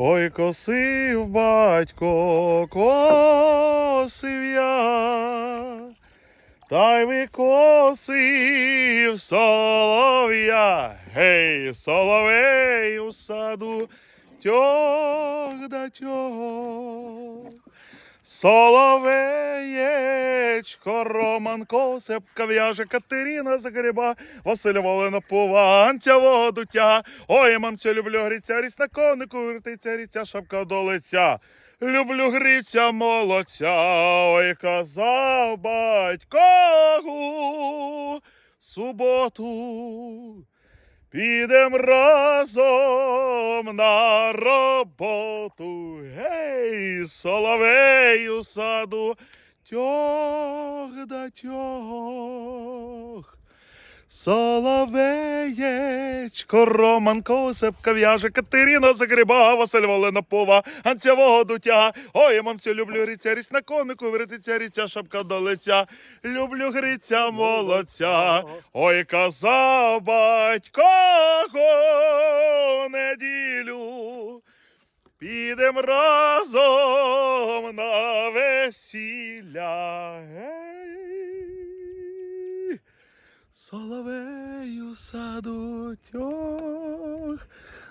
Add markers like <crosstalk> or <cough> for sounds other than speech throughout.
Ой, косив батько, косив я, та й викосив солов'я, гей, соловей у саду, тьох да тьох. Соловеєчко, Роман Косепка в'яже Катерина загреба, Василя Волина пованця воду. Ой, мамця, люблю гриця, ріс на конику, вертиться ріця, шапка до лиця. Люблю гриця молодця, ой, казав батько гу, суботу. Підем разом на роботу. Гей, соловею саду, тьох да тьох. Соловеєчко, Роман Косепка в'яже, Катерина загриба, Василь Волина пова, Анця воду тяга. Ой, я мамцю люблю гриця, ріс на конику, вертиться ріця, шапка до лиця. Люблю гриця молодця. Ой, казав батько неділю. Підем разом на весілля. Соловею саду тьох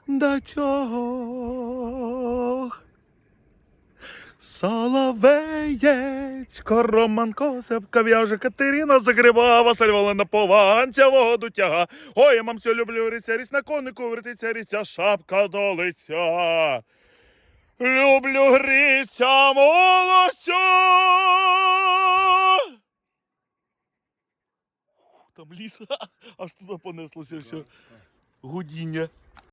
да тьох. Соловеєчко, Роман Косепка в'яже, Катерина загриба, Василь Волина пованця воду тяга. Ой, я мамцю люблю риця, ріс на конику, вертиться ріця, шапка до лиця. Люблю гриця Там ліс, <laughs> аж туди понеслося все. Гудіння.